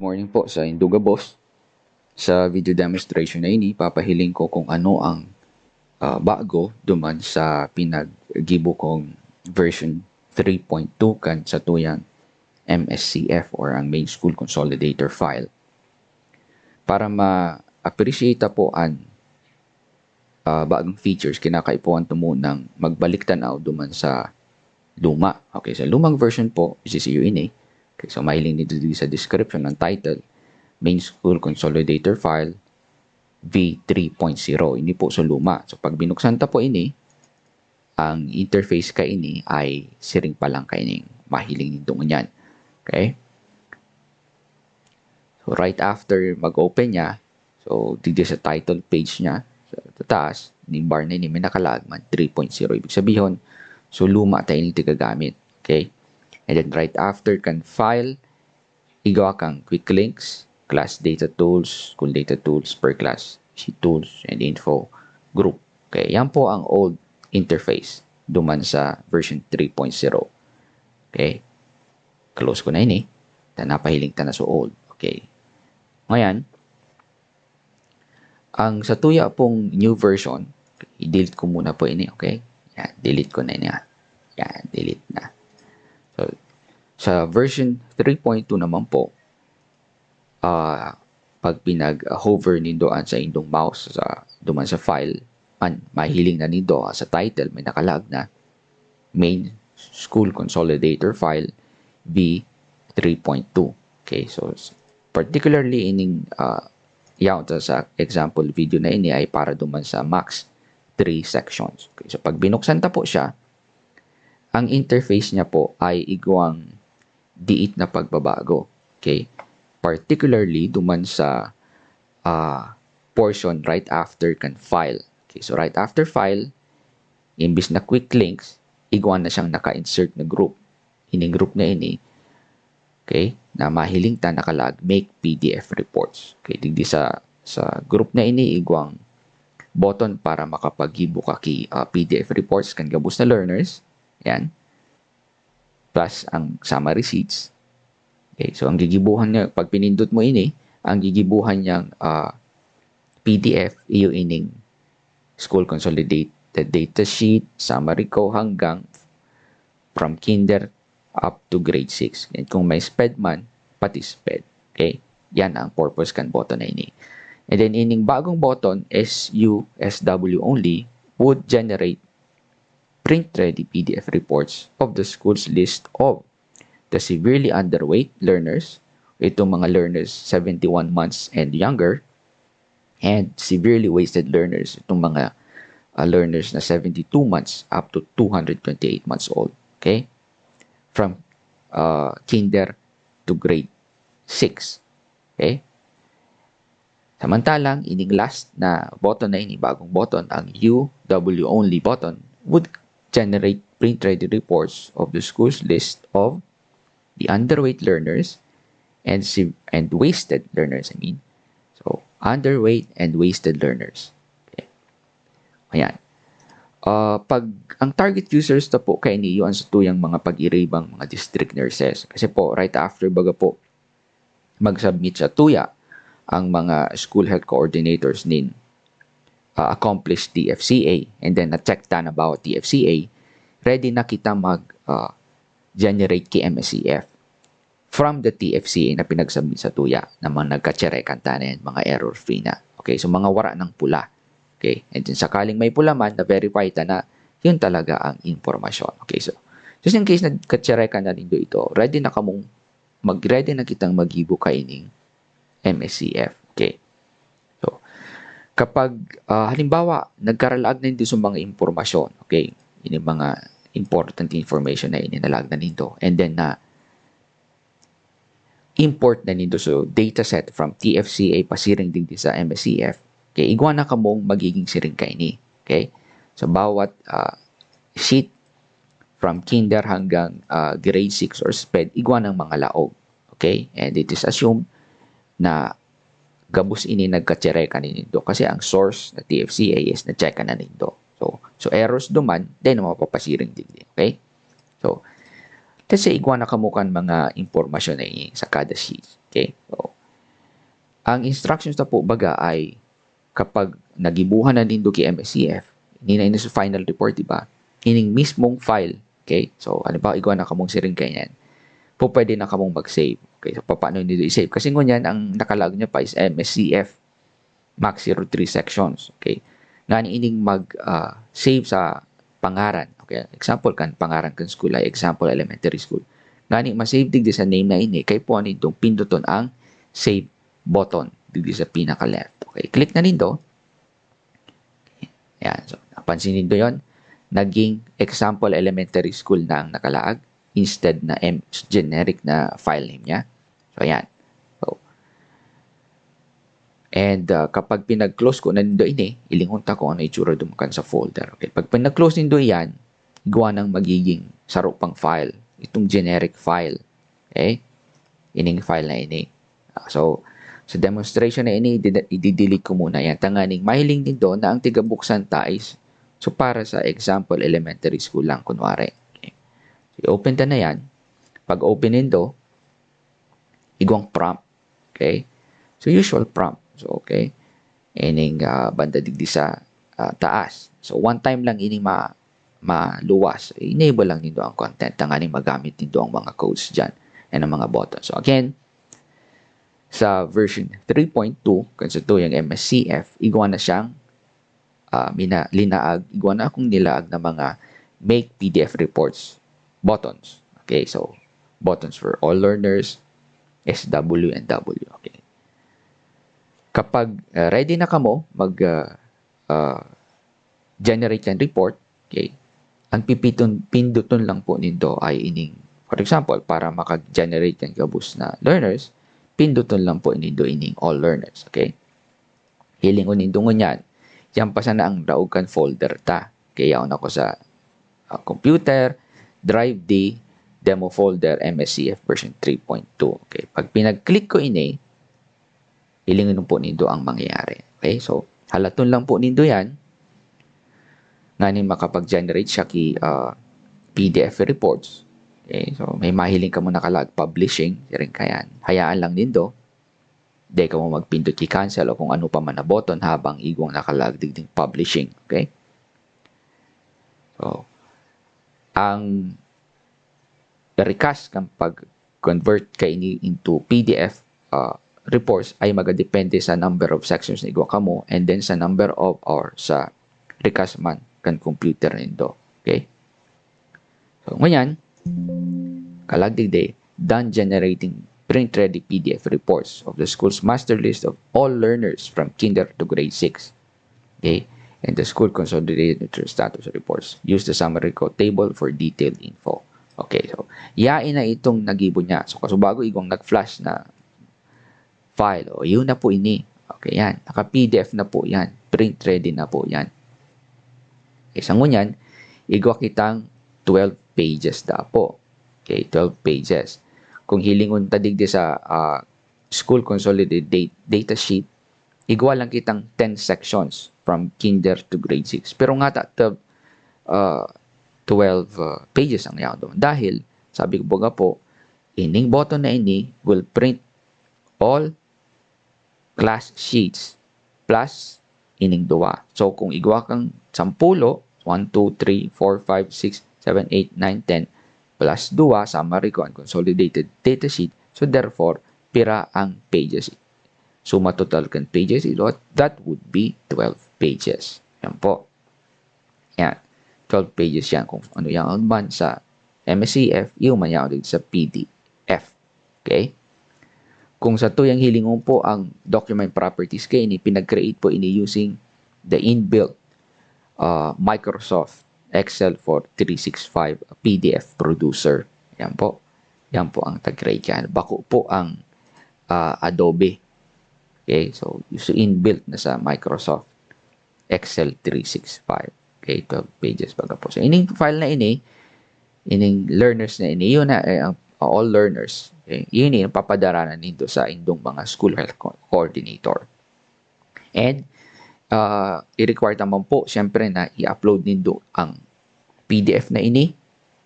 morning po sa Induga Boss. Sa video demonstration na ini, papahiling ko kung ano ang ah, bago duman sa pinag-gibo kong version 3.2 kan sa tuyang MSCF or ang Main School Consolidator file para ma-appreciate po ang ah, bagong features kinakaipuan to mo ng magbalik tanaw duman sa luma. Okay, sa lumang version po, is UNA, Okay, so mahiling dito dito sa description ng title, Main School Consolidator File V3.0. Ini po sa luma. So pag binuksan ta po ini, ang interface ka ini ay siring pa lang kaining mahiling nito ngunyan. Okay? So right after mag-open niya, so dito sa title page niya, sa taas, ni bar na ini may nakalagman 3.0. Ibig sabihin, so luma tayo ini gagamit. Okay? And then right after kan file, igawa kang quick links, class data tools, school data tools per class, sheet tools, and info group. Okay, yan po ang old interface duman sa version 3.0. Okay, close ko na ini. Ta napahiling ta na so old. Okay. Ngayon, ang sa tuya pong new version, i-delete ko muna po ini, okay? Yan, delete ko na ini. Yan, delete na. So, sa version 3.2 naman po, ah pag pinag-hover nindoan sa indong mouse sa duman sa file, man, mahiling na nindo ah, sa title, may nakalag na main school consolidator file V3.2. Okay, so particularly ining uh, yaw ta sa example video na ini ay para duman sa max 3 sections. Okay, so pag binuksan ta po siya, ang interface niya po ay igwang diit na pagbabago. Okay? Particularly duman sa uh, portion right after kan file. Okay, so right after file, imbis na quick links, igwan na siyang naka-insert na group. Ining group na ini, okay, na mahiling ta nakalag make PDF reports. Okay, digdi sa sa group na ini igwang button para makapaghibo ka ki uh, PDF reports kan gabus na learners. Yan plus ang summary sheets. Okay, so ang gigibuhan niya, pag pinindot mo ini, ang gigibuhan niyang uh, PDF, iyo ining school consolidated data sheet, summary ko hanggang from kinder up to grade 6. And kung may SPED man, pati SPED. Okay? Yan ang purpose kan button na ini. And then ining bagong button, SU, SW only, would generate print-ready PDF reports of the school's list of the severely underweight learners, itong mga learners 71 months and younger, and severely wasted learners, itong mga uh, learners na 72 months up to 228 months old. Okay? From uh, kinder to grade 6. Okay? Samantalang, ining last na button na ini, bagong button, ang UW only button, would generate print-ready reports of the school's list of the underweight learners and and wasted learners, I mean. So, underweight and wasted learners. Okay. Ayan. Uh, pag ang target users na po kay niyo ang sa tuyang mga pag-iribang mga district nurses. Kasi po, right after baga po, mag-submit sa tuya ang mga school health coordinators nin uh, accomplish TFCA and then na-check tan about TFCA, ready na kita mag uh, generate kay MSCF from the TFCA na pinagsubmit sa tuya na mga nagka-cherekan tanin, mga error-free na. Okay, so mga wara ng pula. Okay, and then sakaling may pula man, na-verify ta na yun talaga ang impormasyon. Okay, so just in case nagka-cherekan na nindo ito, ready na kamong mag-ready na kitang magibo kaining MSCF. Kapag uh, halimbawa nagkaralag na hindi sa mga impormasyon, okay, ini mga important information na ininalag na nito and then na uh, import na nito so dataset from TFCA pasiring din sa MSCF, okay, igwa na kamong magiging siring ka ini. Okay? So bawat uh, sheet from kinder hanggang uh, grade 6 or SPED, igwa ng mga laog. Okay? And it is assumed na gabus ini nagka-check nindo kasi ang source na TFCA is na-check na nindo. So, so errors duman, then mapapasiring din. Okay? So, let's say igwa na kamukan mga impormasyon na sa kada sheet. Okay? So, Ang instructions na po baga ay kapag nagibuhan na nindo kay MSCF, hindi na sa final report, di ba? Ining mismong file, okay? So, ano ba, igawa na kamong siring kay yan. Po pwede na kamong mag-save. Okay, so paano nito i-save? Kasi ngunyan, ang nakalag niya pa is MSCF Max 03 sections. Okay? Nga ining mag-save uh, sa pangaran. Okay? Example kan pangaran kan school ay example elementary school. Nga ni ma-save digdi sa name na ini kay po nitong pinduton ang save button digdi sa pinaka left. Okay, click na nindo. Yan. So, napansin nindo 'yon. Naging example elementary school na ang nakalaag instead na M generic na file name niya. So, ayan. And uh, kapag pinag-close ko na nindo ini, ilingunta ko ano itsura dumakan sa folder. Okay? Pag pinag-close nindo yan, gawa ng magiging saro pang file. Itong generic file. Okay? Ining file na ini. Uh, so, sa demonstration na ini, i-delete ko muna yan. Tanganing mahiling din doon na ang tigabuksan ta is so para sa example elementary school lang kunwari. Okay? So, open ta na yan. Pag open nindo, igwang prompt. Okay? So, usual prompt. So, okay. Ining uh, banda digdi sa uh, taas. So, one time lang ini ma maluwas. Enable lang nindo ang content. Tanganing magamit nindo ang mga codes dyan and ang mga buttons. So, again, sa version 3.2, kung sa yung MSCF, igawa na siyang uh, mina, linaag, igawa na akong nilaag na mga make PDF reports buttons. Okay, so buttons for all learners, SW and W. Okay kapag uh, ready na kamo mag uh, uh, generate yan report, okay, ang pipiton pinduton lang po nindo ay ining for example para maka-generate yan gabus na learners, pinduton lang po nindo ining all learners, okay? Hiling ko nindo ngunyan, yan pa sana ang raugan folder ta. Kaya ako sa uh, computer, drive D, demo folder, MSCF version 3.2. Okay, pag pinag-click ko ini, hilingin po nindo ang mangyayari. Okay? So, halaton lang po nindo yan nga ni makapag-generate siya ki uh, PDF reports. Okay? So, may mahiling ka mo nakalag publishing, rin kayan. Hayaan lang nindo. Di ka mo magpindot ki cancel o kung ano pa man na button habang igong nakalag digding publishing. Okay? So, ang recast kang pag-convert kay ini into PDF uh, reports ay magadepende sa number of sections na igwa kamo and then sa number of or sa recast man kan computer nindo. Okay? So, ngayon, kalagdig day, done generating print-ready PDF reports of the school's master list of all learners from kinder to grade 6. Okay? And the school consolidated status reports. Use the summary code table for detailed info. Okay, so, yain na itong nagibo niya. So, kasubago igong nag-flash na file. O, yun na po ini. Okay, yan. Naka-PDF na po yan. Print ready na po yan. Isang ngunyan, igwa kitang 12 pages da po. Okay, 12 pages. Kung hilingon tadig di sa uh, school consolidated date, data sheet, igwa lang kitang 10 sections from kinder to grade 6. Pero nga ta, the, uh, 12 uh, pages ang yaw doon. Dahil, sabi ko nga po, ining button na ini will print all class sheets plus ining duwa. So, kung igwa kang 10, 1, 2, 3, 4, 5, 6, 7, 8, 9, 10, plus duwa, summary ko, consolidated data sheet. So, therefore, pira ang pages. Suma total kan pages, that would be 12 pages. Yan po. Yan. 12 pages yan. Kung ano yung man sa MSCF, yung man yan sa PDF. Okay? Kung sa tuyang hilingon po ang document properties kay ini pinag-create po ini using the inbuilt uh, Microsoft Excel for 365 PDF producer. Yan po. Yan po ang tag-create yan. Bako po ang uh, Adobe. Okay, so so inbuilt na sa Microsoft Excel 365. Okay, 12 pages baga po. So ining file na ini, ining learners na ini, yun na eh, all learners Okay? Yun yung papadaranan nito sa indong mga school health coordinator. And, uh, i-require naman po, syempre, na i-upload nindo ang PDF na ini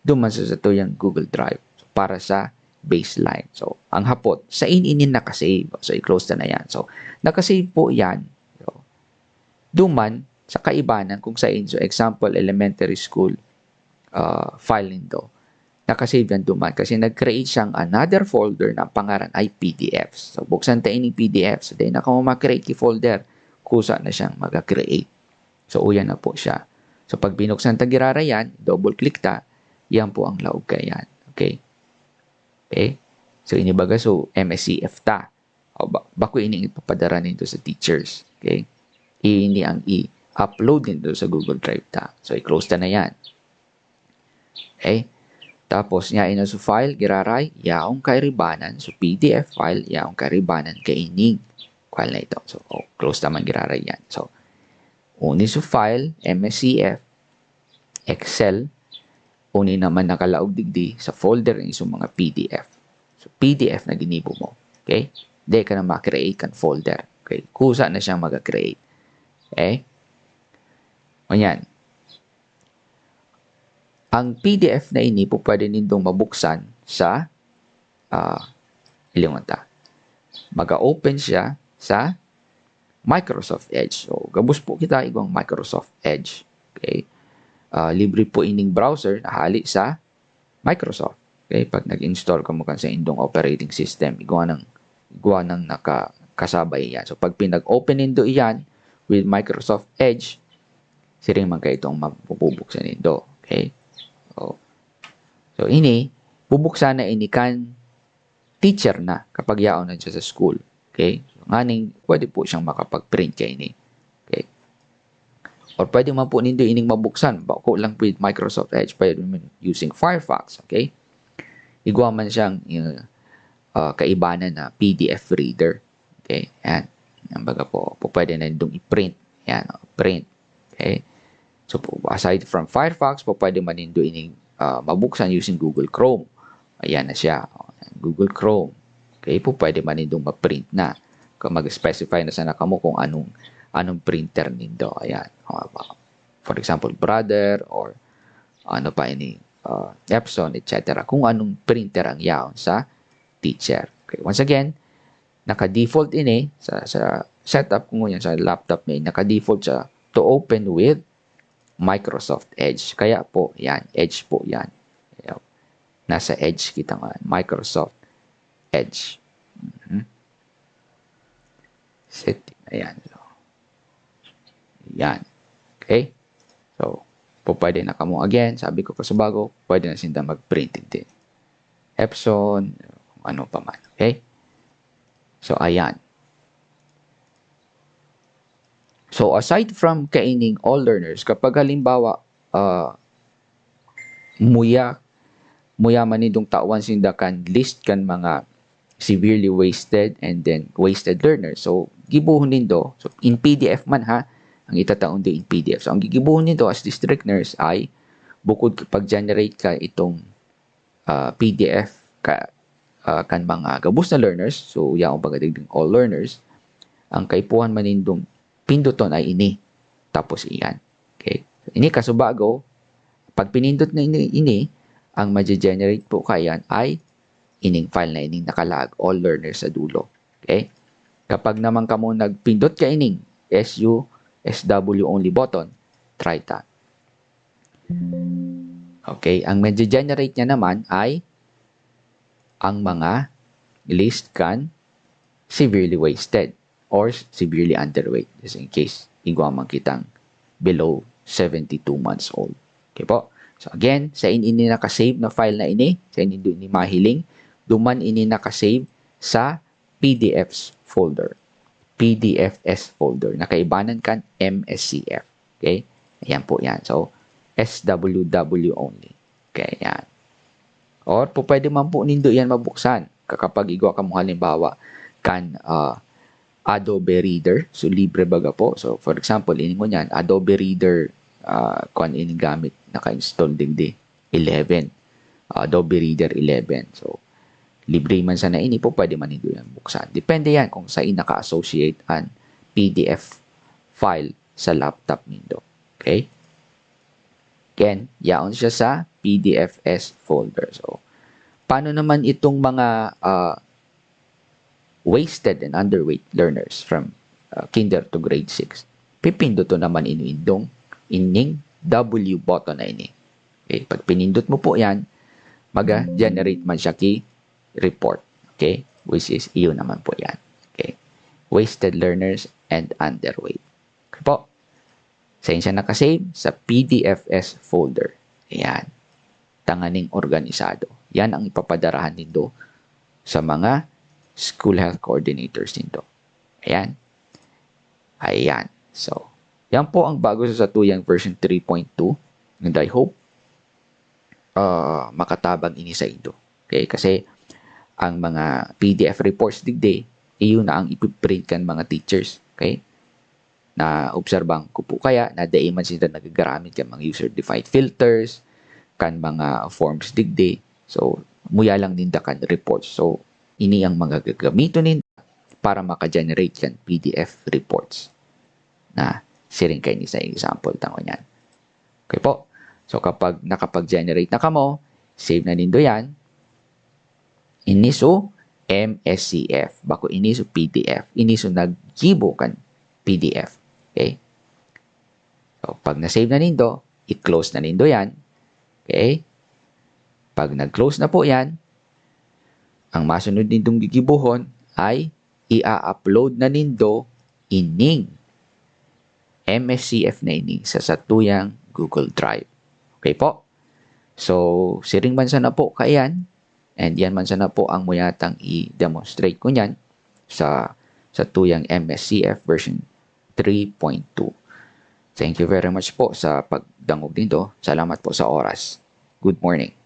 duman sa ito yung Google Drive para sa baseline. So, ang hapot, sa in-inin nakasave. So, i-close na na yan. So, nakasave po yan. So, duman, sa kaibanan kung sa inyo, example, elementary school uh, file nito, nakasave yan duman kasi nag-create siyang another folder na pangaran ay PDFs. So, buksan tayo ng PDFs. So, then, naka ma-create folder, kusa na siyang mag-create. So, uyan na po siya. So, pag binuksan ta girara yan, double click ta, yan po ang laog kayan. Okay? Okay? So, inibaga, so, MSCF ta. O, ba, bako ini ipapadara nito sa teachers. Okay? Ini ang i-upload nito sa Google Drive ta. So, i-close ta na yan. Okay? Tapos, nga ino sa file, giraray, yaong kay ribanan. So, PDF file, yaong kay ribanan kay ining file na ito. So, oh, close naman giraray yan. So, uni sa file, MSCF, Excel, uni naman nakalaog digdi sa folder ng isang mga PDF. So, PDF na ginibo mo. Okay? Di ka na makreate kan folder. Okay? Kusa na siyang mag-create. Okay? O yan. Ang PDF na ini po pwede nindong mabuksan sa uh, ilimanta. Maga-open siya sa Microsoft Edge. So, gabos po kita ibang Microsoft Edge. Okay? Uh, libre po ining browser na hali sa Microsoft. Okay? Pag nag-install ka mo sa indong operating system, igawa ng, igawa ng nakakasabay yan. So, pag pinag-open nindo iyan with Microsoft Edge, siring man kayo itong mapupubuksan nindo. Okay? So, so ini, bubuksan na ini kan teacher na kapag yaon na siya sa school. Okay? So, nganing, pwede po siyang makapag-print kay ini. Okay? Or pwede man po nindo ining mabuksan. Bako lang with Microsoft Edge. Pwede using Firefox. Okay? Igwa man siyang uh, kaibanan na PDF reader. Okay? Yan. Yan baga po, po pwede na nindong i-print. Yan, print. Okay? So, aside from Firefox, po pwede man nindo ining uh, mabuksan using Google Chrome. Ayan na siya. Google Chrome. Okay, po pwede man nindong ma-print na. Kung mag-specify na sana kamo kung anong anong printer nindo. Ayan. For example, Brother or ano pa ini uh, Epson, etc. Kung anong printer ang yaon sa teacher. Okay, once again, naka-default ini sa, sa setup kung yan sa laptop niya, naka-default sa to open with Microsoft Edge. Kaya po, yan, Edge po yan. Nasa Edge kita nga, Microsoft Edge. Mm-hmm. Setting, ayan. Yan. Okay? So, po pwede na kamo again. Sabi ko pa sa bago, pwede na sinta mag-print din. Epson, ano pa man. Okay? So, ayan. So, aside from kaining all learners, kapag halimbawa, uh, muya, muya man itong tawan sinda kan list kan mga severely wasted and then wasted learners. So, gibuhon nindo, so in PDF man ha, ang itataon din in PDF. So, ang gigibuhon nindo as district nurse ay, bukod kapag generate ka itong uh, PDF ka, uh, kan mga gabus na learners, so yaong pagadigding all learners, ang kaipuhan man nindong pinduton ay ini. Tapos iyan. Okay? Ini kasubago, pag pinindot na ini, ini ang ma-generate po kayan ay ining file na ining nakalag all learners sa dulo. Okay? Kapag naman kamo nagpindot ka ining SU, SW only button, try that. Okay, ang ma-generate niya naman ay ang mga list can severely wasted or severely underweight. Just in case, igwaman kitang below 72 months old. Okay po? So again, sa in ini nakasave na file na ini, sa ini ini mahiling, duman ini nakasave sa PDFs folder. PDFs folder. Nakaibanan kan MSCF. Okay? Ayan po yan. So, SWW only. Okay, yan. Or po pwede man po nindo yan mabuksan. Kapag igwa ka mo halimbawa kan uh, Adobe Reader. So, libre baga po. So, for example, ini mo niyan, Adobe Reader, uh, kung ini gamit, naka-install din di, 11. Uh, Adobe Reader 11. So, libre man sana ini po, pwede man ito yan buksan. Depende yan kung sa naka-associate an PDF file sa laptop nindo. Okay? Again, yaon siya sa PDFs folder. So, paano naman itong mga uh, wasted and underweight learners from uh, kinder to grade 6? Pipindo to naman inuindong ining W button na ini. Okay, pag pinindot mo po yan, maga-generate man siya key report. Okay, which is iyo naman po yan. Okay, wasted learners and underweight. Okay po. Saan siya nakasave? Sa PDFS folder. Ayan. Tanganing organisado. Yan ang ipapadarahan nindo sa mga school health coordinators nito. Ayan. Ayan. So, yan po ang bago sa Satuyang version 3.2. And I hope uh, makatabang ini sa ito. Okay? Kasi ang mga PDF reports digday, iyon na ang ipiprint kan mga teachers. Okay? Na obserbang ko po kaya na daiman sila nagagamit kan mga user-defined filters, kan mga forms digday. So, muya lang ninda kan reports. So, ini ang mga gagamito ninda para maka-generate kan PDF reports. Na siring kayo sa example tango niyan. Okay po. So, kapag nakapag-generate na kamo, save na nindo yan. Iniso MSCF. Bako iniso PDF. Iniso naggibo kan PDF. Okay? So, pag na-save na nindo, i-close na nindo yan. Okay? Pag nag-close na po yan, ang masunod nindong gigibuhon ay i-upload na nindo ining MSCF na ini sa satuyang Google Drive. Okay po? So, siring man sana po kayan and yan man sana po ang muyatang i-demonstrate ko niyan sa sa tuyang MSCF version 3.2. Thank you very much po sa pagdangog dito. Salamat po sa oras. Good morning.